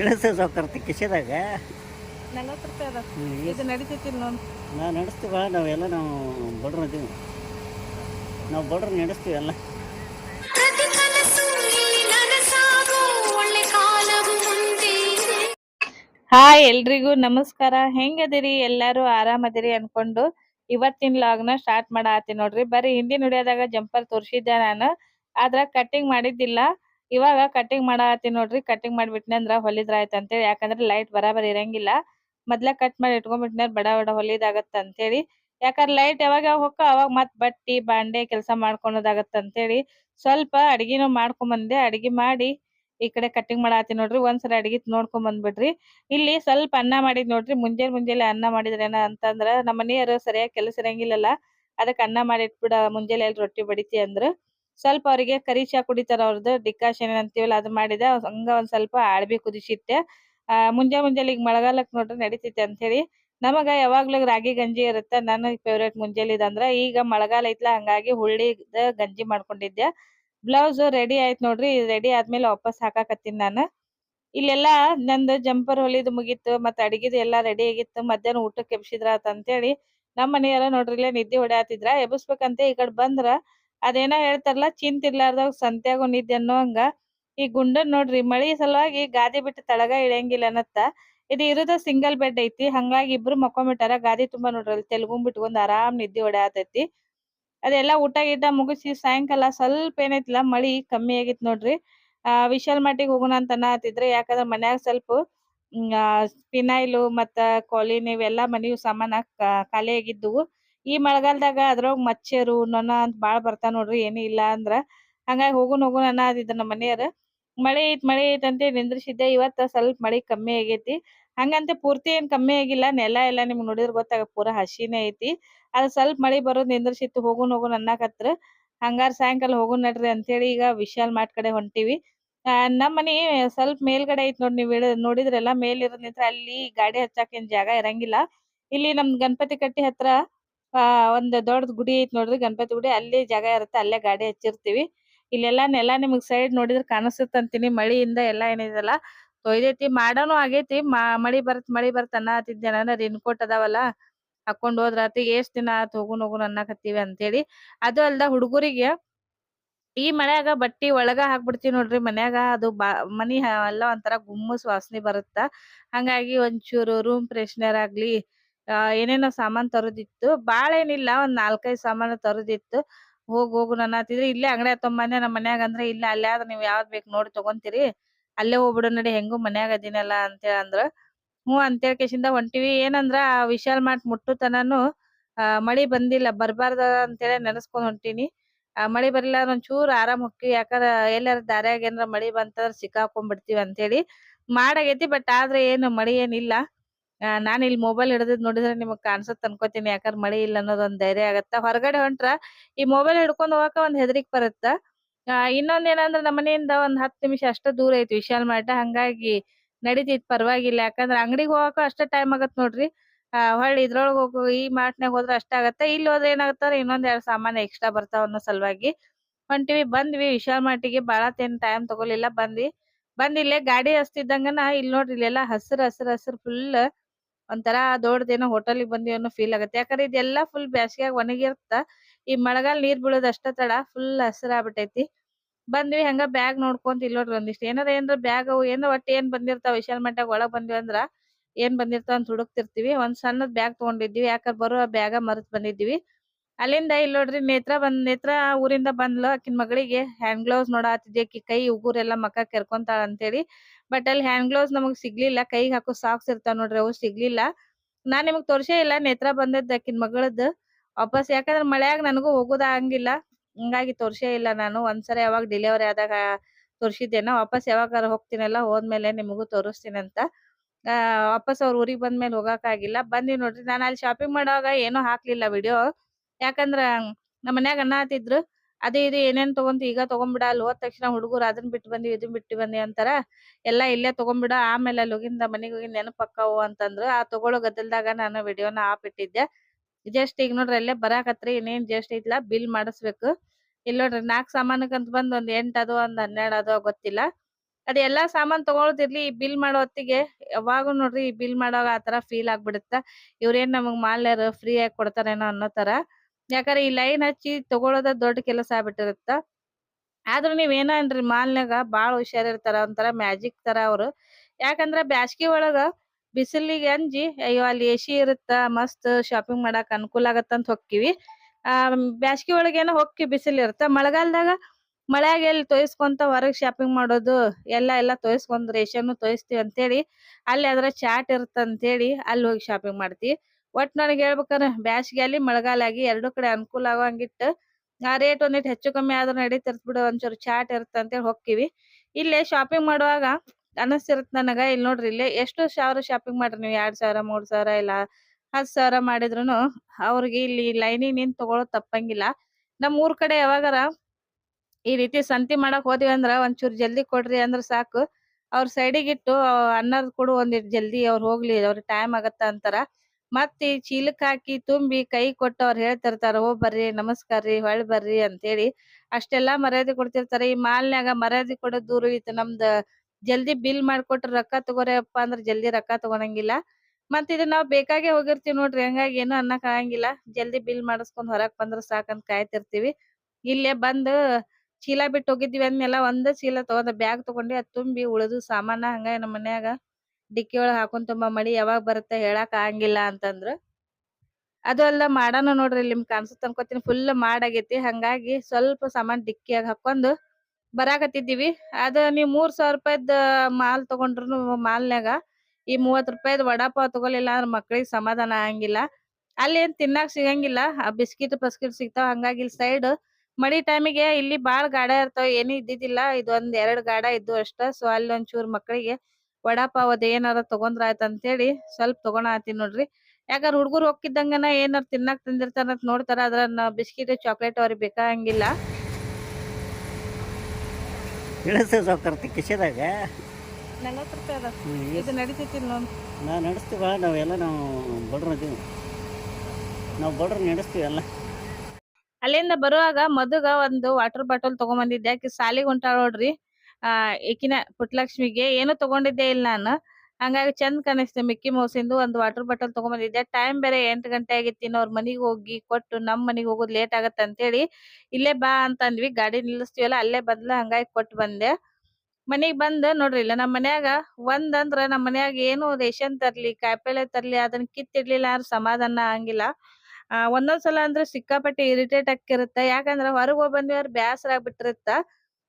ಇಳಿಸ ಸೌಕರ್ತಿ ಕಿಶೆದಾಗ? ನಲವತ್ತು ರೂಪಾಯಿ ಅದ. ಇದು ನಡೀತೈತಿಲ್ಲ ನೋಡಿ. ನಾವು ನಡೆಸ್ತೀವ ನಾವೆಲ್ಲ ನಾವು ಬಡ್ರು ಇದೀವಿ. ನಾವು ಬಡ್ರು ನಡೆಸ್ತೀವಿ ಎಲ್ಲ. ಹಾಯ್ ಎಲ್ರಿಗೂ ನಮಸ್ಕಾರ. ಹೆಂಗದಿರಿ? ಎಲ್ಲಾರು ಆರಾಮದಿರಿ ಅನ್ಕೊಂಡು ಇವತ್ತಿನ ಲಾಗ್ನ ಸ್ಟಾರ್ಟ್ ಮಾಡಾತಿ ನೋಡ್ರಿ. ಬರೀ ಹಿಂದಿನ ನುಡಿಯೋದಾಗ ಜಂಪರ್ ತೋರ್ಸಿದ್ದೆ ನಾನು. ಆದ್ರ ಕಟ್ಟಿಂಗ್ ಮಾಡಿದ್ದಿಲ್ಲ. ಇವಾಗ ಕಟಿಂಗ್ ಮಾಡಾತೀನಿ ನೋಡ್ರಿ ಕಟಿಂಗ್ ಮಾಡ್ಬಿಟ್ನೆ ಅಂದ್ರ ಹೊಲಿದ್ರ ಆಯ್ತು ಅಂತೇಳಿ. ಯಾಕಂದ್ರೆ ಲೈಟ್ ಬರಾಬರ್ ಇರಂಗಿಲ್ಲ. ಮೊದ್ಲ ಕಟ್ ಮಾಡಿ ಇಟ್ಕೊಂಡ್ಬಿಟ್ನೆ ಬಡ ಬಡ ಹೊಲಿದಾಗತ್ತ ಅಂತೇಳಿ. ಯಾಕಂದ್ರೆ ಲೈಟ್ ಯಾವಾಗ ಯಾವಾಗ ಹೊಕ್ಕ ಅವಾಗ ಮತ್ ಬಟ್ಟಿ, ಬಾಂಡೆ ಕೆಲಸ ಮಾಡ್ಕೊಳೋದಾಗತ್ತ ಅಂತೇಳಿ ಸ್ವಲ್ಪ ಅಡಿಗೆನೂ ಮಾಡ್ಕೊಂಡ್ ಬಂದೆ ಅಡಿಗೆ ಮಾಡಿ ಈ ಕಡೆ ಕಟಿಂಗ್ ಮಾಡಾತಿ ನೋಡ್ರಿ. ಒಂದ್ಸಲ ಅಡಿಗೆ ನೋಡ್ಕೊಂಡ್ ಬಂದ್ಬಿಡ್ರಿ ಇಲ್ಲಿ ಸ್ವಲ್ಪ ಅನ್ನ ಮಾಡಿದ್ ನೋಡ್ರಿ. ಮುಂಜಾನೆ ಮುಂಜಾನೆ ಅನ್ನ ಮಾಡಿದ್ರೇನ ಅಂತಂದ್ರ ನಮ್ಮ ಮನೆಯವರು ಸರಿಯಾಗಿ ಕೆಲಸ ಇರಂಗಿಲ್ಲಲ್ಲ. ಅದಕ್ಕೆ ಅನ್ನ ಮಾಡಿ ಇಟ್ಬಿಡ ಮುಂಜಾನೆ ಎಲ್ಲಿ ರೊಟ್ಟಿ ಬಡಿತಿ ಅಂದ್ರ. ಸ್ವಲ್ಪ ಅವರಿಗೆ ಕರಿ ಚಾ ಕುಡಿತಾರ ಅವ್ರದ್ದು ಡಿಕಾಷನ್ ಅಂತೀವಲ್ಲ ಅದು ಮಾಡಿದ, ಹಂಗ ಒಂದ್ ಸ್ವಲ್ಪ ಆಳ್ಬಿ ಕುದಿಸಿಟ್ಟೆ. ಆ, ಮುಂಜಾ ಮುಂಜಾನೆ ಈಗ ಮಳೆಗಾಲಕ್ ನೋಡ್ರಿ ನಡಿತೈತಿ ಅಂತ ಹೇಳಿ ನಮಗ ಯಾವಾಗ್ಲೂ ರಾಗಿ ಗಂಜಿ ಇರುತ್ತೆ, ನನ್ನ ಫೇವ್ರೇಟ್ ಮುಂಜಾನೆ ಇದಂದ್ರ ಈಗ ಮಳೆಗಾಲ ಐತ್ಲ, ಹಂಗಾಗಿ ಹುಳ್ಳಿದ ಗಂಜಿ ಮಾಡ್ಕೊಂಡಿದ್ದೆ. ಬ್ಲೌಸ್ ರೆಡಿ ಆಯ್ತ್ ನೋಡ್ರಿ ರೆಡಿ ಆದ್ಮೇಲೆ ವಾಪಸ್ ಹಾಕಾಕತ್ತೀನಿ ನಾನು. ಇಲ್ಲೆಲ್ಲಾ ನಂದು ಜಂಪರ್ ಹೊಲಿದು ಮುಗಿತ್ತು ಮತ್ತ್ ಅಡಿಗೆದು ಎಲ್ಲಾ ರೆಡಿ ಆಗಿತ್ತು, ಮಧ್ಯಾಹ್ನ ಊಟಕ್ಕೆ ಎಬ್ಸಿದ್ರ ಅಂತ ಹೇಳಿ ನಮ್ಮ ಮನೆಯಲ್ಲ ನೋಡ್ರಿ ಇಲ್ಲೇ ನಿದ್ದೆ ಹೊಡ್ಯಾತಿದ್ರ ಎಬ್ಬಿಸ್ಬೇಕಂತ ಈ ಕಡೆ ಬಂದ್ರ ಅದೇನೋ ಹೇಳ್ತಾರಲ್ಲ ಚಿಂತಿರ್ಲಾರ್ದಾಗ ಸಂತ್ಯಾಗ ನಿದ್ದೆ ಅನ್ನೋಂಗ, ಈ ಗುಂಡನ್ ನೋಡ್ರಿ ಮಳಿ ಸಲುವಾಗಿ ಗಾದಿ ಬಿಟ್ಟು ತಳಗ ಇಳಿಯಂಗಿಲ್ಲ ಅನ್ನತ್ತ. ಇದು ಇರೋದ ಸಿಂಗಲ್ ಬೆಡ್ ಐತಿ, ಹಂಗಾಗಿ ಇಬ್ರು ಮಕ್ಕೊಂಬಿಟ್ಟಾರ, ಗಾದಿ ತುಂಬಾ ನೋಡ್ರಿ ಅಲ್ಲಿ ತೆಲುಗು ಬಿಟ್ಕೊಂಡ್ ಆರಾಮ್ ನಿದ್ದೆ ಹೊಡ್ಯಾತೈತಿ ಅದೆಲ್ಲಾ ಊಟ ಗೀಟ ಮುಗಿಸಿ ಸಾಯಂಕಾಲ ಸ್ವಲ್ಪ ಏನೈತಿಲ್ಲ ಮಳಿ ಕಮ್ಮಿ ಆಗಿತ್ ನೋಡ್ರಿ. ಆ, ವಿಶಾಲ್ ಮಟ್ಟಿಗೆ ಹೋಗೋಣ ಅಂತ ಅನ್ನತಿದ್ರೆ ಯಾಕಂದ್ರ ಮನ್ಯಾಗ ಸ್ವಲ್ಪ ಪಿನಾಯ್ಲು ಮತ್ತ ಕೋಲಿನ್ ಇವೆಲ್ಲಾ ಮನೆಯ ಸಾಮಾನ ಖಾಲಿ ಆಗಿದ್ವು ಈ ಮಳೆಗಾಲದಾಗ ಅದ್ರೊಳಗ್ ಮಚ್ಚರು, ನೊಣ ಅಂತ ಬಾಳ ಬರ್ತಾವ ನೋಡ್ರಿ, ಏನು ಇಲ್ಲ ಅಂದ್ರ. ಹಂಗಾಗಿ ಹೋಗುನ್ ಹೋಗುನ್ ಅನ್ನತಿದ್ರ ನಮ್ಮ ಮನೆಯವ್ರ. ಮಳಿ ಐತ್ ಮಳಿ ಐತ್ ಅಂತ ನಿಂದ್ರಿಸಿದ್ದೆ, ಇವತ್ತ ಸ್ವಲ್ಪ ಮಳಿ ಕಮ್ಮಿ ಆಗೇತಿ. ಹಂಗಂತ ಪೂರ್ತಿ ಏನ್ ಕಮ್ಮಿ ಆಗಿಲ್ಲ, ನೆಲ ಎಲ್ಲ ನಿಮ್ಗ್ ನೋಡಿದ್ರ ಗೊತ್ತಾಗ ಪೂರಾ ಹಸಿನೇ ಐತಿ. ಅದ್ ಸ್ವಲ್ಪ ಮಳಿ ಬರೋದ್ ನಿಂದ್ರಿಸಿತ್ತು, ಹೋಗುನ್ ಹೋಗುನ್ ಅನ್ನಕತ್ರ. ಹಂಗಾರ ಸಾಯಂಕಾಲ ಹೋಗುನ್ ನಡ್ರಿ ಅಂತೇಳಿ ಈಗ ವಿಶಾಲ್ ಮಾರ್ಟ್ ಕಡೆ ಹೊಂಟಿವಿ. ಆ ಮನಿ ಸ್ವಲ್ಪ ಮೇಲ್ಗಡೆ ಐತ್ ನೋಡ್ ನೀವ್ ನೋಡಿದ್ರಲ್ಲ ಮೇಲ್ ಇರೋದ್ ನಿಂತ್ರ ಅಲ್ಲಿ ಗಾಡಿ ಹಚ್ಚಾಕ ಜಾಗ ಇರಂಗಿಲ್ಲ. ಇಲ್ಲಿ ನಮ್ ಗಣಪತಿ ಕಟ್ಟಿ ಹತ್ರ ಆ, ಒಂದು ದೊಡ್ಡ ಗುಡಿ ಐತ್ ನೋಡ್ರಿ, ಗಣಪತಿ ಗುಡಿ. ಅಲ್ಲಿ ಜಾಗ ಇರುತ್ತೆ, ಅಲ್ಲೇ ಗಾಡಿ ಹಚ್ಚಿರ್ತೀವಿ. ಇಲ್ಲೆಲ್ಲ ನೆಲ ನಿಮಗ್ ಸೈಡ್ ನೋಡಿದ್ರೆ ಕಾಣಿಸುತ್ತೆ ಅಂತೀನಿ. ಮಳೆಯಿಂದ ಎಲ್ಲ ಏನಿದೆಲ್ಲ ತೊಯ್ದೈತಿ. ಮಾಡಾನು ಆಗೈತಿ. ಮಳಿ ಬರುತ್ತೆ ಮಳಿ ಬರತ್ ಅನ್ನತಿದ್ದೆ ನಾನು. ರೈನ್ ಕೋಟ್ ಅದಾವಲ್ಲ. ಹಾಕೊಂಡ್ ಹೋದ್ರ ಎಷ್ಟ್ ದಿನ ಆತ್, ಹೋಗುನ್ ಹೋಗುನ್ ಅನ್ನಕತ್ತೀವಿ ಅಂತೇಳಿ. ಅದು ಅಲ್ದ ಹುಡುಗರಿಗೆ, ಈ ಮಳೆಯಾಗ ಬಟ್ಟಿ ಒಳಗ ಹಾಕ್ಬಿಡ್ತೀವಿ ನೋಡ್ರಿ. ಮನ್ಯಾಗ ಅದು ಬಾ, ಮನಿ ಎಲ್ಲ ಒಂಥರ ಗುಮ್ಮಸ್ ವಾಸನೆ ಬರುತ್ತ. ಹಂಗಾಗಿ ಒಂಚೂರು ರೂಮ್ ಫ್ರೆಶ್ನರ್ ಆಗ್ಲಿ ಏನೇನೋ ಸಾಮಾನ್ ತರೋದಿತ್ತು. ಬಾಳ ಏನಿಲ್ಲ, ಒಂದ್ ನಾಲ್ಕೈದು ಸಾಮಾನು ತರೋದಿತ್ತು. ಹೋಗ್, ಹೋಗು ಅನ್ನತಿದ್ರು ಇಲ್ಲೇ ಅಂಗಡಿ ತೊಂಬಂದೆ ನಮ್ ಮನ್ಯಾಗ ಅಂದ್ರೆ ಇಲ್ಲ, ಅಲ್ಲೇ ಆದ್ರೆ ನೀವ್ ಯಾವ್ದ್ ಬೇಕು ನೋಡಿ ತಗೊಂತೀರಿ. ಅಲ್ಲೇ ಹೋಗ್ಬಿಡು ನಡಿ, ಹೆಂಗು ಮನ್ಯಾಗ ಅದಿನಲ್ಲ ಅಂತೇಳಿ ಅಂದ್ರ. ಹ್ಞೂ, ಅಂತೇಳಿ ಕೇಶಿಂದ ಹೊಂಟಿವಿ. ಏನಂದ್ರ ವಿಶಾಲ್ ಮಾರ್ಟ್ ಮುಟ್ಟುತನನು, ಆ, ಮಳಿ ಬಂದಿಲ್ಲ, ಬರ್ಬಾರ್ದ ಅಂತೇಳಿ ನೆನಸ್ಕೊಂಡ್ ಹೊಂಟೀನಿ. ಮಳಿ ಬರಲಿಲ್ಲ ಒಂಚೂರ್ ಆರಾಮ್ ಹೊಕ್ಕಿವಿ ಯಾಕಂದ್ರ ಎಲ್ಲಾರ ದಾರ್ಯಾಗ ಏನಾರ ಮಳಿ ಬಂತಂದ್ರ ಸಿಕ್ಕಾಕೊಂಡ್ ಬಿಡ್ತೀವಿ ಅಂತೇಳಿ ಮಾಡಾಗೈತಿ, ಬಟ್ ಆದ್ರೆ ಏನು ಮಳಿ ಏನಿಲ್ಲ. ನಾನ್ ಇಲ್ಲಿ ಮೊಬೈಲ್ ಹಿಡಿದಿದ್ ನೋಡಿದ್ರೆ ನಿಮಗ್ ಕಾಣಿಸುತ್ತೆ ಅನ್ಕೋತೀನಿ ಯಾಕಂದ್ರೆ ಮಳಿ ಇಲ್ಲ ಅನ್ನೋದು ಒಂದ್ ಧೈರ್ಯ ಆಗತ್ತ? ಹೊರಗಡೆ ಹೊಂಟ್ರ ಈ ಮೊಬೈಲ್ ಹಿಡ್ಕೊಂಡ್ ಹೋಗಾಕ ಒಂದ್ ಹೆದರಿಕೆ ಬರುತ್ತೆ? ಇನ್ನೊಂದ್ ಏನಂದ್ರ ನಮ್ಮ ಮನೆಯಿಂದ ಒಂದ್ ಹತ್ತು ನಿಮಿಷ ಅಷ್ಟ ದೂರ ಐತಿ, ವಿಶಾಲ್ ಮಾರ್ಟ್ ಹಂಗಾಗಿ ನಡಿತೈತಿ, ಪರವಾಗಿಲ್ಲ. ಯಾಕಂದ್ರ ಅಂಗಡಿಗೆ ಹೋಗಾಕ ಅಷ್ಟೇ ಟೈಮ್ ಆಗತ್ ನೋಡ್ರಿ. ಹೊಳ್ಳಿ ಇದ್ರೊಳಗೆ ಹೋಗು, ಈ ಮಾರ್ಟ್ನಾಗ ಹೋದ್ರೆ ಅಷ್ಟ ಆಗತ್ತೆ. ಇಲ್ಲಿ ಹೋದ್ರೆ ಏನಾಗತ್ತ ಇನ್ನೊಂದ್ ಎರಡ್ ಸಾಮಾನ್ ಎಕ್ಸ್ಟ್ರಾ ಬರ್ತಾವ ಅನ್ನೋ ಸಲುವಾಗಿ. ಹೊಂಟಿವಿ, ಬಂದ್ವಿ. ವಿಶಾಲ್ ಮಾರ್ಟಿಗೆ ಬಾಳತೇನ್ ಟೈಮ್ ತಗೊಲಿಲ್ಲ. ಬಂದ್ವಿ. ಬಂದ್ ಇಲ್ಲೇ ಗಾಡಿ ಹಸ್ತಿದ್ದಂಗನ ಇಲ್ಲಿ ನೋಡ್ರಿ ಇಲ್ಲೆಲ್ಲಾ ಹಸ್ರ್ ಹಸ್ರ್ ಹಸ್ರ್ ಫುಲ್ ಒಂಥರಾ ದೊಡ್ಡದೇನೋ ಹೋಟೆಲ್ಗೆ ಬಂದಿವಿ ಅನ್ನೋ ಫೀಲ್ ಆಗತ್ತೆ. ಯಾಕಂದ್ರೆ ಇದೆಲ್ಲ ಫುಲ್ ಬ್ಯಾಸಿಗ್ಯಾಗ ಒಣಗಿರುತ್ತ ಈ ಮಳೆಗಾಲ ನೀರ್ ಬೀಳೋದ್ ಅಷ್ಟ ತಡ ಫುಲ್ ಹಸಿರಾಗ್ಬಿಟ್ಟೈತಿ ಬಂದ್ವಿ, ಹಂಗ ಬ್ಯಾಗ್ ನೋಡ್ಕೊಂತ ಇಲ್ಲಿ ನೋಡ್ರಿ ಒಂದಿಷ್ಟು. ಏನಾರ ಏನಾರ ಬ್ಯಾಗ್ ಅವು ಏನೋ ಒಟ್ಟ ಏನ್ ಬಂದಿರ್ತಾವ, ವಿಶಾಲ್ ಮಾರ್ಟ್ಯಾಗ ಒಳಗ್ ಬಂದ್ವಿ ಅಂದ್ರ ಏನ್ ಬಂದಿರ್ತಾವ ಅಂತ ಹುಡುಕ್ತಿರ್ತಿವಿ. ಒಂದ್ ಸಣ್ಣದ್ ಬ್ಯಾಗ್ ತಗೊಂಡಿದ್ವಿ. ಯಾಕಂದ್ರ ಬರೋ ಬ್ಯಾಗ ಮರತ್ ಬಂದಿದ್ವಿ. ಅಲ್ಲಿಂದ ಇಲ್ಲಿ ನೋಡ್ರಿ ನೇತ್ರ ಬಂದ್, ನೇತ್ರ ಊರಿಂದ ಬಂದ್ಲು ಆಕಿನ್ ಮಗಳಿಗೆ. ಹ್ಯಾಂಡ್ ಗ್ಲೌಸ್ ನೋಡಾತಿದ್ದೆ ಆಕಿ ಕೈ, ಉಗುರೆಲ್ಲಾ ಮಕ್ಕ ಕೆರ್ಕೊಂತಾಳ ಅಂತೇಳಿ. ಬಟ್ ಅಲ್ಲಿ ಹ್ಯಾಂಡ್ ಗ್ಲೌಸ್ ನಮಗ್ ಸಿಗ್ಲಿಲ್ಲ, ಕೈಗ್ ಹಾಕೋ ಸಾಕ್ಸ್ ಇರ್ತಾವ ನೋಡ್ರಿ ಅವು ಸಿಗ್ಲಿಲ್ಲ. ನಾನ್ ನಿಮಗ್ ತೋರ್ಸೇ ಇಲ್ಲ, ನೇತ್ರ ಬಂದದ್ ಆಕಿನ್ ಮಗಳದ್ ವಾಪಸ್ ಯಾಕಂದ್ರ ಮಳ್ಯಾಗ ನನಗೂ ಹೋಗುದ ಆಗಂಗಿಲ್ಲ. ಹಿಂಗಾಗಿ ತೋರ್ಸೇ ಇಲ್ಲ ನಾನು. ಒಂದ್ಸರಿ ಯಾವಾಗ ಡೆಲಿವರಿ ಆದಾಗ ತೋರ್ಸಿದ್ದೇನ, ವಾಪಸ್ ಯಾವಾಗಾರ ಹೋಗ್ತೀನಲ್ಲ ಹೋದ್ಮೇಲೆ ನಿಮಗೂ ತೋರಿಸ್ತೀನಿ ಅಂತ. ವಾಪಸ್ ಅವ್ರ ಊರಿಗೆ ಬಂದ್ಮೇಲೆ ಹೋಗಕ್ ಆಗಿಲ್ಲ. ಬಂದಿ ನೋಡ್ರಿ, ನಾನ್ ಅಲ್ಲಿ ಶಾಪಿಂಗ್ ಮಾಡುವಾಗ ಏನು ಹಾಕ್ಲಿಲ್ಲ ವಿಡಿಯೋ ಯಾಕಂದ್ರ ನಮ್ ಮನ್ಯಾಗ ಅನ್ನಾತಿದ್ರು ಅದೇ ಇದು ಏನೇನ್ ತಗೊಂತಿ ಈಗ ತಗೊಂಬಿಡ, ಅಲ್ಲಿ ಹೋದ ತಕ್ಷಣ ಹುಡುಗರು ಅದನ್ ಬಿಟ್ಟು ಬಂದಿ, ಇದನ್ ಬಿಟ್ಟು ಬಂದಿ ಅಂತಾರ, ಎಲ್ಲಾ ಇಲ್ಲೇ ತಗೊಂಬಿಡ, ಆಮೇಲೆ ಅಲ್ಲಿ ಹೋಗಿಂದ ಮನಿಗ್ ಹೋಗಿ ನೆನಪ್ ಅಕ್ಕಾವು ಅಂತಂದ್ರು, ಆ ತಗೊಳ್ಳೋ ಗದ್ದಲ್ದಾಗ ನಾನು ವಿಡಿಯೋನ ಆಫ್ ಇಟ್ಟಿದ್ದೆ ಜಸ್ಟ್ ಈಗ ನೋಡ್ರಿ ಅಲ್ಲೇ ಬರಾಕತ್ರಿ ಇನ್ನೇನ್ ಜಸ್ಟ್ ಐತ್ಲಾ, ಬಿಲ್ ಮಾಡಿಸ್ಬೇಕು ಇಲ್ಲಿ ನೋಡ್ರಿ ನಾಲ್ಕ್ ಸಾಮಾನಕ್ಕಂತ ಬಂದ್ ಒಂದ್ ಎಂಟ್ ಅದು, ಒಂದ್ ಹನ್ನೆರಡ್ ಅದು ಗೊತ್ತಿಲ್ಲ ಅದೆಲ್ಲಾ ಸಾಮಾನ್ ತಗೊಳ್ತಿರ್ಲಿ ಈ ಬಿಲ್ ಮಾಡೋ ಹೊತ್ತಿಗೆ ಯಾವಾಗೂ ನೋಡ್ರಿ ಈ ಬಿಲ್ ಮಾಡೋವಾಗ ಆತರ ಫೀಲ್ ಆಗ್ಬಿಡುತ್ತ, ಇವ್ರೇನ್ ನಮಗ್ ಮಾಲ್ಯಾರು ಫ್ರೀ ಆಗಿ ಕೊಡ್ತಾರೇನೋ ಅನ್ನೋ ತರ ಯಾಕಂದ್ರೆ ಈ ಲೈನ್ ಹಚ್ಚಿ ತಗೊಳೋದ ದೊಡ್ಡ ಕೆಲಸ ಆಗ್ಬಿಟ್ಟಿರುತ್ತ. ಆದ್ರೂ ನೀವ್ ಏನನ್ರಿ ಮಾಲ್ನ್ಯಾಗ ಬಾಳ ಹುಷಾರ್ ಇರ್ತಾರ ಒಂಥರ ಮ್ಯಾಜಿಕ್ ತರ ಅವ್ರು. ಯಾಕಂದ್ರ ಬ್ಯಾಸ್ಗಿ ಒಳಗ ಬಿಸಿಲಿಗೆ ಅಂಜಿ, ಅಯ್ಯೋ ಅಲ್ಲಿ ಎಸಿ ಇರುತ್ತ, ಮಸ್ತ್ ಶಾಪಿಂಗ್ ಮಾಡಾಕ ಅನುಕೂಲ ಆಗತ್ತ ಅಂತ ಹೊಕ್ಕಿವಿ. ಆ, ಬ್ಯಾಸ್ಗಿ ಒಳಗೇನೋ ಹೊಕ್ಕಿ ಬಿಸಿಲ್ ಇರುತ್ತ. ಮಳೆಗಾಲದಾಗ ಮಳೆಯಾಗ ಎಲ್ಲಿ ತೋಯಿಸ್ಕೊಂತ ಹೊರಗ್ ಶಾಪಿಂಗ್ ಮಾಡೋದು, ಎಲ್ಲಾ, ಎಲ್ಲ ತೋಯಿಸ್ಕೊಂಡ್ ರೇಷನ್ ಅಂತ ಅಂತೇಳಿ. ಅಲ್ಲಿ ಅದ್ರ ಚಾಟ್ ಇರುತ್ತ ಅಂತೇಳಿ ಅಲ್ಲಿ ಹೋಗಿ ಶಾಪಿಂಗ್ ಮಾಡ್ತಿವಿ. ಒಟ್ ನನಗ್ ಅಲ್ಲಿ ಮಳೆಗಾಲ ಆಗಿ ಎರಡು ಕಡೆ ಅನುಕೂಲ ಆಗೋಂಗಿಟ್ಟು ಆ ರೇಟ್ ಒಂದಿಟ್ಟು ಹೆಚ್ಚು ಕಮ್ಮಿ ಆದ್ರೂ ನಡೀತಿರ್ತ್ ಬಿಡು ಒಂಚೂರು ಚಾಟ್ ಇರುತ್ತೆ ಅಂತೇಳಿ ಹೋಗ್ತಿವಿ ಇಲ್ಲೇ ಶಾಪಿಂಗ್ ಮಾಡುವಾಗ ಅನಸ್ತಿರತ್ ನನಗೆ ಇಲ್ಲಿ ನೋಡ್ರಿ ಇಲ್ಲಿ ಎಷ್ಟು ಸಾವಿರ ಶಾಪಿಂಗ್ ಮಾಡ್ರಿ ನೀವು ಎರಡ್ ಸಾವಿರ, ಮೂರ್ ಸಾವಿರ ಇಲ್ಲ ಹತ್ತು ಸಾವಿರ ಮಾಡಿದ್ರುನು ಅವ್ರಿಗೆ ಇಲ್ಲಿ ಲೈನಿಂಗ್ ನಿಂತ್ ತಗೊಳೋದ್ ತಪ್ಪಂಗಿಲ್ಲ. ನಮ್ ಊರ್ ಕಡೆ ಯಾವಾಗಾರ ಈ ರೀತಿ ಸಂತಿ ಮಾಡಕ್ ಹೋದ್ವಿ ಅಂದ್ರ ಒಂಚೂರ್ ಜಲ್ದಿ ಕೊಡ್ರಿ ಅಂದ್ರ ಸಾಕು. ಅವ್ರ ಸೈಡಿಗ್ ಇಟ್ಟು ಅನ್ನದ್ ಕೊಡು ಒಂದಿಟ್ ಜಲ್ದಿ ಅವ್ರ್ ಹೋಗ್ಲಿ, ಅವ್ರಿಗೆ ಟೈಮ್ ಆಗತ್ತ ಅಂತಾರ. ಮತ್ತ್ ಚೀಲಕ್ ಹಾಕಿ ತುಂಬಿ ಕೈ ಕೊಟ್ಟು ಅವ್ರ್ ಹೇಳ್ತಿರ್ತಾರ ಹೋಗ್ ಬರ್ರಿ, ನಮಸ್ಕಾರ ರೀ, ಹೊಳ್ ಬರ್ರಿ ಅಂತೇಳಿ. ಅಷ್ಟೆಲ್ಲಾ ಮರ್ಯಾದೆ ಕೊಡ್ತಿರ್ತಾರ. ಈ ಮಾಲ್ನ್ಯಾಗ ಮರ್ಯಾದೆ ಕೊಡೋದ್ ದೂರ ಉಳಿತು ನಮ್ದ ಜಲ್ದಿ ಬಿಲ್ ಮಾಡ್ಕೊಟ್ರ ರೊಕ್ಕ ತಗೋರಿಯಪ್ಪಾ ಅಂದ್ರ ಜಲ್ದಿ ರೊಕ್ಕ ತಗೋಣಂಗಿಲ್ಲ. ಮತ್ತ್ ಇದನ್ನ ನಾವ್ ಬೇಕಾಗೆ ಹೋಗಿರ್ತೀವಿ ನೋಡ್ರಿ, ಹಂಗಾಗಿ ಏನು ಅನ್ನಕ್ ಆಗಂಗಿಲ್ಲ. ಜಲ್ದಿ ಬಿಲ್ ಮಾಡಸ್ಕೊಂಡ್ ಹೊರಗ್ ಬಂದ್ರ ಸಾಕಂತ ಕಾಯ್ತಿರ್ತೀವಿ. ಇಲ್ಲೇ ಬಂದು ಚೀಲ ಬಿಟ್ಟು ಹೋಗಿದ್ವಿ ಅಂದ್ನೆಲ್ಲ ಒಂದ ಚೀಲ ತಗೊಂಡ್ ಬ್ಯಾಗ್ ತಗೊಂಡಿ ಅದ್ ತುಂಬಿ ಉಳಿದು ಸಾಮಾನ ಹಂಗ ನಮ್ ಮನ್ಯಾಗ ಡಿಕ್ಕಿ ಒಳಗ್ ಹಾಕೊಂಡ್ ತುಂಬಾ ಮಳಿ ಯಾವಾಗ್ ಬರುತ್ತೆ ಹೇಳಕ್ ಆಗಂಗಿಲ್ಲ ಅಂತಂದ್ರ. ಅದು ಅಲ್ಲ ಮಾಡಾನ ನೋಡ್ರಿ ಇಲ್ಲಿ ನಿಮ್ ಕಾಣ್ಸುತ್ತ ಅನ್ಕೋತೀನಿ ಫುಲ್ ಮಾಡ್ ಆಗೈತಿ ಹಂಗಾಗಿ ಸ್ವಲ್ಪ ಸಾಮಾನ್ ಡಿಕ್ಕಿಯಾಗ ಹಾಕೊಂಡು ಬರಾಕತ್ತಿದ್ದೀವಿ. ಅದ ನೀವ್ ಮೂರ್ ಸಾವಿರ ರೂಪಾಯಿದ್ ಮಾಲ್ ತಗೊಂಡ್ರುನು ಮಾಲ್ನ್ಯಾಗ ಈ ಮೂವತ್ ರೂಪಾಯಿದ್ ವಡಾಪಾವ್ ತಗೊಳಿಲ್ಲ ಅಂದ್ರ ಮಕ್ಳಿಗ್ ಸಮಾಧಾನ ಆಗಂಗಿಲ್ಲ. ಅಲ್ಲಿ ಏನ್ ತಿನ್ನಾಕ್ ಸಿಗಂಗಿಲ್ಲ. ಆ ಬಿಸ್ಕಿಟ್ ಪಸ್ಕಿಟ್ ಸಿಗ್ತಾವ. ಹಂಗಾಗಿ ಇಲ್ಲಿ ಸೈಡ್ ಮಳಿ ಟೈಮಿಗೆ ಇಲ್ಲಿ ಬಾಳ್ ಗಾಡ ಇರ್ತಾವ. ಏನು ಇದ್ದಿದ್ದಿಲ್ಲ. ಇದೊಂದ್ ಎರಡ್ ಗಾಡ ಇದ್ವು ಅಷ್ಟ ಸೊ ಅಲ್ಲಿ ಒಂಚೂರ್ ಮಕ್ಳಿಗೆ ವಡಾಪಾವ್ ಅದು ಏನಾರ ತಗೊಂಡ್ರ ಆಯ್ತ್ ಅಂತೇಳಿ ಸ್ವಲ್ಪ ತಗೊಳಾತೀನಿ ನೋಡ್ರಿ. ಯಾಕಂದ್ರೆ ಹುಡುಗರು ಹೋಗಿದ್ದಂಗನ ಏನಾರ ತಿನ್ನಾಕ್ ತಂದಿರ್ತಾರ ಅಂತ ನೋಡ್ತಾರ ಅದ್ರ ಬಿಸ್ಕಿಟ್ ಚಾಕ್ಲೇಟ್ ಅವ್ರಿಗೆ ಬೇಕಾಗಂಗಿಲ್ಲ ಇಳಿಸ ಸಾವ್ಕಾರ್ತಿ ಕಿಶೆದಾಗ. ನಲವತ್ತು ರೂಪಾಯಿ ಅದ. ಹ್ಮ್, ಇದು ನಡೀತೈತಿ ನಾವು ನಡೆಸ್ತೀವ ನಾವೆಲ್ಲ ನಾವು ಬಡ್ರು ಅದೀವಿ ನಾವು ಬಡ್ರು ನಡೆಸ್ತೀವಿ ಎಲ್ಲ. ಅಲ್ಲಿಂದ ಬರುವಾಗ ಮದುಗ ಒಂದು ವಾಟರ್ ಬಾಟಲ್ ತಗೊಂಬಂದಿದ್ದೆ ಯಾಕೆ ಸಾಲಿಗೆ ಹೊಂಟಾಳ ನೋಡ್ರಿ. ಆ, ಈಕಿನ ಪುಟ್ಟಲಕ್ಷ್ಮಿಗೆ ಏನು ತಗೊಂಡಿದ್ದೆ ಇಲ್ಲ ನಾನು. ಹಂಗಾಗಿ ಚಂದ ಕಾಣಿಸ್ತು ಮಿಕ್ಕಿ ಮೌಸಿಂದು. ಒಂದು ವಾಟರ್ ಬಾಟಲ್ ತಗೊಂಬಂದಿದ್ದೆ. ಟೈಮ್ ಬೇರೆ ಎಂಟು ಗಂಟೆ ಆಗಿತ್ತು. ಇನ್ನು ಅವ್ರ ಮನಿಗ್ ಹೋಗಿ ಕೊಟ್ಟು ನಮ್ ಮನಿಗ್ ಹೋಗೋದು ಲೇಟ್ ಆಗತ್ತ ಅಂತೇಳಿ ಇಲ್ಲೇ ಬಾ ಅಂತ ಅಂದ್ವಿ. ಗಾಡಿ ನಿಲ್ಲಿಸ್ತೀವಲ್ಲ ಅಲ್ಲೇ ಬದ್ಲ. ಹಂಗಾಗಿ ಕೊಟ್ಟು ಬಂದೆ. ಮನೆಗೆ ಬಂದ್ ನೋಡ್ರಿ ಇಲ್ಲ ನಮ್ ಮನ್ಯಾಗ ಒಂದ್ ಅಂದ್ರ ನಮ್ ಮನ್ಯಾಗ ಏನು ರೇಷನ್ ತರ್ಲಿ, ಕಾಯಿಪಲ್ಲೆ ತರ್ಲಿ ಅದನ್ನ ಕಿತ್ತಿಡ್ಲಿಲ್ಲ ಅಂದ್ರೆ ಸಮಾಧಾನ ಆಗಿಲ್ಲ ಆ ಒಂದೊಂದ್ ಸಲ ಅಂದ್ರ ಸಿಕ್ಕಾಪಟ್ಟೆ ಇರಿಟೇಟ್ ಆಗಿರುತ್ತೆ ಯಾಕಂದ್ರ ಹೊರಗ್ ಹೋಗ್ ಬಂದ್ವಿ ಅವ್ರ ಬ್ಯಾಸರ ಆಗ್ಬಿಟ್ಟಿರುತ್ತ.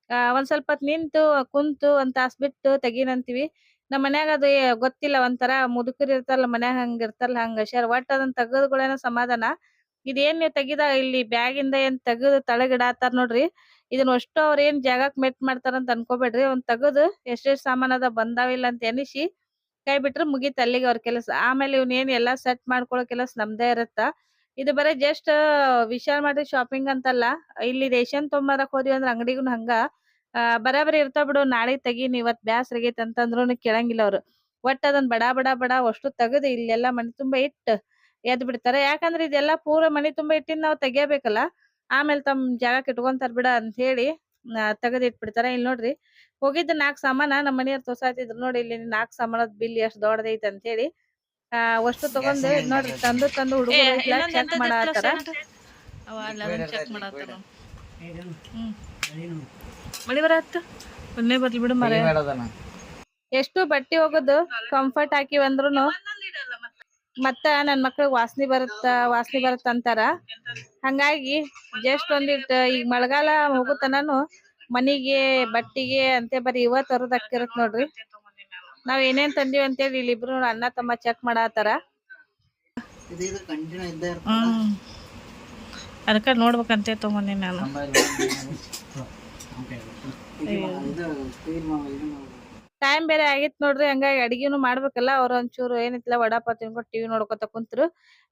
ಆ, ಒಂದ್ ಸ್ವಲ್ಪ ಹೊತ್ ನಿಂತು, ಕುಂತು ಒಂದ್ ತಾಸ್ ಬಿಟ್ಟು ತೆಗೀನಂತೀವಿ ನಮ್ ಮನ್ಯಾಗ ಅದು ಗೊತ್ತಿಲ್ಲ, ಒಂಥರ ಮುದುಕರ್ ಇರ್ತಾರಲ್ಲ, ಮನ್ಯಾಗ ಹಂಗ ಇರ್ತಾರಲ್ಲ, ಹಂಗ ಶರ್ ಒಟ್ಟ ಅದನ್ನ ತೆಗದ್ಗಳೇನ ಸಮಾಧಾನ. ಇದೇನ್ ನೀವ್ ತೆಗಿದ ಇಲ್ಲಿ ಬ್ಯಾಗ್ ಇಂದ ಏನ್ ತೆಗದ್ ತಳಗಿಡಾತಾರ ನೋಡ್ರಿ. ಇದನ್ನ ಅಷ್ಟು ಅವ್ರ ಏನ್ ಜಾಗಕ್ ಮೆಟ್ ಮಾಡ್ತಾರ ಅಂತ ಅನ್ಕೋಬೇಡ್ರಿ. ಒಂದ್ ತೆಗದು ಎಷ್ಟೆಷ್ಟ್ ಸಾಮಾನ್ ಅದ ಬಂದಾವಿಲ್ಲ ಅಂತ ಎನಿಸಿ ಕೈ ಬಿಟ್ರೆ ಮುಗಿತ ಅಲ್ಲಿಗೆ ಅವ್ರ ಕೆಲಸ. ಆಮೇಲೆ ಇವ್ನ ಏನ್ ಎಲ್ಲಾ ಸೆಟ್ ಮಾಡ್ಕೊಳ್ಳೋ ಕೆಲಸ ನಮ್ದೇ ಇರುತ್ತ? ಇದು ಬರೇ ಜಸ್ಟ್ ವಿಶಾಲ್ ಮಾಡಿ ಶಾಪಿಂಗ್ ಅಂತಲ್ಲ, ಇಲ್ಲಿ ರೇಷನ್ ತೊಂಬರಕ್ ಹೋದ್ವಿ ಅಂದ್ರ ಅಂಗಡಿಗೂ ಹಂಗ. ಬರಾಬರಿ ಇರ್ತಾವ ಬಿಡು ನಾಳೆ ತೆಗೀನಿ, ಇವತ್ ಬ್ಯಾಸ್ರ ಅಂತಂದ್ರು ಕೇಳಂಗಿಲ್ಲ ಅವ್ರು. ಒಟ್ಟ ಅದನ್ನ ಬಡ ಬಡ ಬಡ ಅಷ್ಟು ತೆಗೆದು ಇಲ್ಲೆಲ್ಲಾ ಮನೆ ತುಂಬಾ ಇಟ್ಟು ಎದ್ ಬಿಡ್ತಾರೆ. ಯಾಕಂದ್ರೆ ಇದೆಲ್ಲಾ ಪೂರ ಮನೆ ತುಂಬಾ ಇಟ್ಟಿನ ನಾವ್ ತೆಗಿಯಬೇಕಲ್ಲ, ಆಮೇಲೆ ತಮ್ಮ ಜಾಗಕ್ಕೆ ಇಟ್ಕೊಂತಾರ ಬಿಡ ಅಂತ ಹೇಳಿ ತೆಗದ್ ಇಟ್ಬಿಡ್ತಾರ. ಇಲ್ಲಿ ನೋಡ್ರಿ, ಹೋಗಿದ್ದ ನಾಲ್ಕ್ ಸಾಮಾನ ನಮ್ಮ ಮನೆಯವ್ರು ತೋರ್ಸಾತಿದ್ರು. ನೋಡಿ ಇಲ್ಲಿ ನಾಲ್ಕ್ ಸಾಮಾನದ ಬಿಲ್ ಎಷ್ಟ್ ದೊಡ್ಡದೈತೆ ಅಂತ ಹೇಳಿ ಆ ತಗೊಂಡು ನೋಡ್ರಿ ತಂದು ತಂದು ಹುಡುಗರು ಚೆಕ್ ಮಾಡಾತಾರ ಚೆಕ್ ಮಾಡಾತಾರ ಮಳಿ ಬರತ್ತ ಒಂದೇ ಬರ್ಲಿ ಬಿಡು ಮರ ಎಷ್ಟು ಬಟ್ಟಿ ಹೋಗೋದು ಕಂಫರ್ಟ್ ಹಾಕಿ ಬಂದ್ರು ಮತ್ತ ನನ್ ಮಕ್ಳಿಗೆ ವಾಸನೆ ಬರುತ್ತ ವಾಸನೆ ಬರುತ್ತ ಅಂತಾರ ಹಂಗಾಗಿ ಜಸ್ಟ್ ಒಂದಿಟ್ ಈಗ ಮಳೆಗಾಲ ಹೋಗುತ್ತನೂ ಮನಿಗೆ ಬಟ್ಟಿಗೆ ಅಂತೆ ಬರೀ ಇವ ತರೋದ್ ಅಕ್ಕಿರತ್ ನೋಡ್ರಿ. ನಾವ್ ಏನೇನ್ ತಂದಿವಿ ಅಂತೇಳಿ ಇಲ್ಲಿ ಇಬ್ರು ಅಣ್ಣ ತಮ್ಮ ಚೆಕ್ ಮಾಡಾತಾರ ಹ್ಮ್. ಅದಕ್ಕ ನೋಡ್ಬೇಕಂತೆ ತಗೊಂಡಿ ನಾನು. ಟೈಮ್ ಬೇರೆ ಆಗಿತ್ ನೋಡ್ರಿ, ಹಂಗಾಗಿ ಅಡಿಗೆನು ಮಾಡ್ಬೇಕಲ್ಲ, ಅವ್ರ ಒಂಚೂರು ಏನೈತಿಲ್ಲ ವಡಾಪಾವ್ ತಿನ್ಕೊಂಡು ಟಿವಿ ನೋಡ್ಕೊತ ಕುಂತ್ರು.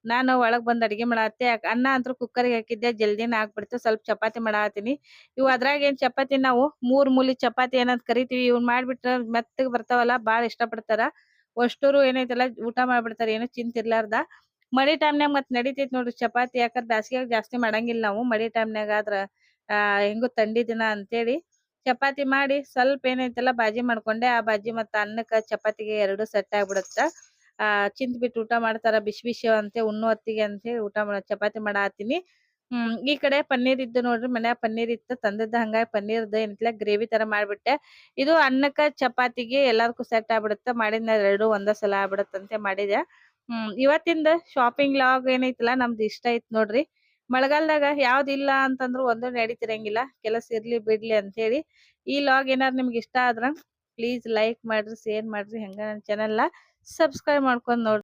ನಾನು ಒಳಗ್ ಬಂದ್ ಅಡಿಗೆ ಮಾಡತ್ತೆ ಅನ್ನ ಅಂತೂ ಕುಕ್ಕರ್ಗೆ ಹಾಕಿದ್ದೆ, ಜಲ್ದಿನ ಆಗ್ಬಿಡ್ತು, ಸ್ವಲ್ಪ ಚಪಾತಿ ಮಾಡಾತೀನಿ ಇವ್ ಅದ್ರಾಗ ಏನ್ ಚಪಾತಿ ನಾವು, ಮೂರ್ ಮೂಲಿ ಚಪಾತಿ ಏನಂತ ಕರಿತೀವಿ, ಇವ್ನ್ ಮಾಡ್ಬಿಟ್ರ ಮೆತ್ತಗ್ ಬರ್ತಾವಲ್ಲ, ಬಾಳ ಇಷ್ಟ ಪಡ್ತಾರ ಅಷ್ಟೂರು ಏನೈತಲ್ಲ, ಊಟ ಮಾಡ್ಬಿಡ್ತಾರ, ಏನು ಚಿಂತಿರ್ಲಾರ್ದ. ಮಳಿ ಟೈಮ್ನಾಗ ಮತ್ ನಡಿತೈತ್ ನೋಡ್ರಿ ಚಪಾತಿ, ಯಾಕಂದ್ರ ಬ್ಯಾಸ್ಗ್ಯಾಗ ಜಾಸ್ತಿ ಮಾಡಂಗಿಲ್ಲ ನಾವು. ಮಳಿ ಟೈಮ್ನಾಗ ಆದ್ರ ಹೆಂಗು ತಂಡಿ ದಿನ ಅಂತೇಳಿ. ಚಪಾತಿ ಮಾಡಿ ಸ್ವಲ್ಪ ಏನೈತಲ್ಲ ಬಾಜಿ ಮಾಡ್ಕೊಂಡೆ, ಆ ಬಾಜಿ ಮತ್ತ ಅನ್ನಕ್ಕ ಚಪಾತಿಗೆ ಎರಡು ಸೆಟ್ ಆಗ್ಬಿಡತ್ತ. ಆ ಚಿಂತ್ ಬಿಟ್ಟು ಊಟ ಮಾಡ್ತಾರ ಬಿಸಿ ಬಿಸಿ ಅಂತೆ, ಉಣ್ಣು ಹೊತ್ತಿಗೆ ಅಂತ ಹೇಳಿ ಊಟ ಮಾಡ, ಚಪಾತಿ ಮಾಡಾತೀನಿ ಹ್ಮ್, ಈ ಕಡೆ ಪನ್ನೀರ್ ಇದ್ದು ನೋಡ್ರಿ ಮನ್ಯಾಗ ಪನ್ನೀರ್ ಇತ್ತು, ತಂದದ್ದ ಹಂಗಾಗಿ ಪನ್ನೀರ್ದ ಏನಿತ್ಲ ಗ್ರೇವಿ ತರ ಮಾಡ್ಬಿಟ್ಟೆ. ಇದು ಅನ್ನಕ್ಕ ಚಪಾತಿಗೆ ಎಲ್ಲಾರ್ಗೂ ಸೆಟ್ ಆಗ್ಬಿಡುತ್ತೆ, ಮಾಡಿದ್ನ ಎರಡು ಒಂದ ಸಲ ಆಗ್ಬಿಡತ್ತಂತೆ ಮಾಡಿದೆ. ಹ್ಮ್, ಇವತ್ತಿಂದ ಶಾಪಿಂಗ್ ಲಾಗ್ ಏನೈತಲ್ಲ ನಮ್ದು ಇಷ್ಟ ಐತ್ ನೋಡ್ರಿ. ಮಳೆಗಾಲದಾಗ ಯಾವ್ದಿಲ್ಲ ಅಂತಂದ್ರು ಒಂದು ನಡೀತಿರಂಗಿಲ್ಲ. ಕೆಲಸ ಇರ್ಲಿ ಬಿಡ್ಲಿ ಅಂತ ಹೇಳಿ ಈ ಲಾಗ್ ಏನಾದ್ರು ನಿಮ್ಗೆ ಇಷ್ಟ ಆದ್ರೆ ಪ್ಲೀಸ್ ಲೈಕ್ ಮಾಡ್ರಿ ಶೇರ್ ಮಾಡ್ರಿ, ಹಂಗ ಚಾನೆಲ್ ಸಬ್ಸ್ಕ್ರೈಬ್ ಮಾಡ್ಕೊಂಡ್ ನೋಡ್ರಿ.